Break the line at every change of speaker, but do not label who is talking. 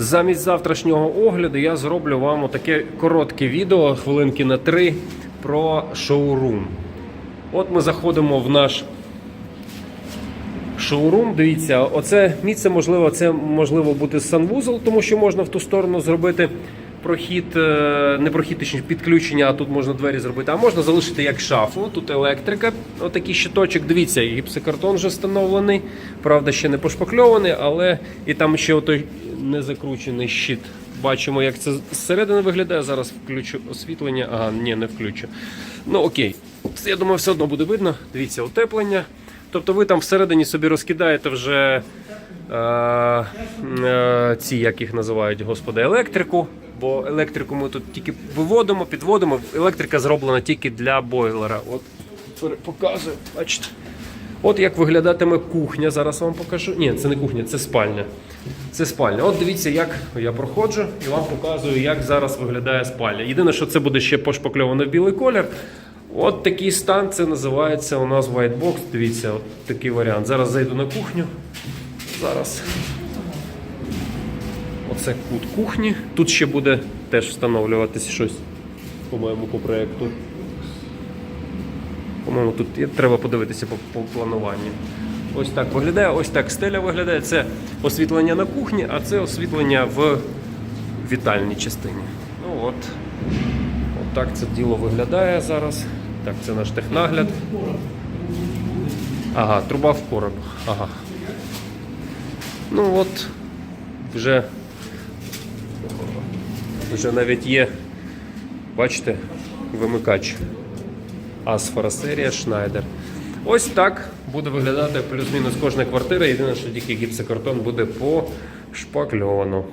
Замість завтрашнього огляду я зроблю вам таке коротке відео, хвилинки на три, про шоурум. От ми заходимо в наш шоурум. Дивіться, оце місце можливо, це можливо бути санвузол, тому що можна в ту сторону зробити прохід, е, не прохід, точніше підключення, а тут можна двері зробити. А можна залишити як шафу. Тут електрика, отакий щиточок. Дивіться, гіпсокартон вже встановлений. Правда, ще не пошпакльований, але і там ще отой незакручений щит. Бачимо, як це зсередини виглядає. Зараз включу освітлення. Ага, ні, не включу. Ну окей. Я думаю, все одно буде видно. Дивіться, утеплення. Тобто ви там всередині собі розкидаєте вже е, е, ці, як їх називають, господи, електрику. Бо електрику ми тут тільки виводимо, підводимо. Електрика зроблена тільки для бойлера. От показую, бачите. От як виглядатиме кухня. Зараз вам покажу. Ні, це не кухня, це спальня. Це спальня. От дивіться, як я проходжу і вам показую, як зараз виглядає спальня. Єдине, що це буде ще пошпакльовано в білий колір. От такий стан, це називається у нас white box. Дивіться, от такий варіант. Зараз зайду на кухню. Зараз. Оце кут кухні. Тут ще буде теж встановлюватися щось, по-моєму, по проєкту. По-моєму, тут треба подивитися по, по плануванню. Ось так виглядає, ось так стеля виглядає. Це освітлення на кухні, а це освітлення в вітальній частині. Ну от. От так це діло виглядає зараз. Так, це наш технагляд. Ага, труба в короб. Ага. Ну от, вже, вже навіть є, бачите, вимикач. Асфора серія Schneider. Ось так буде виглядати плюс-мінус кожна квартира. Єдине, що тільки гіпсокартон буде пошпакльовано.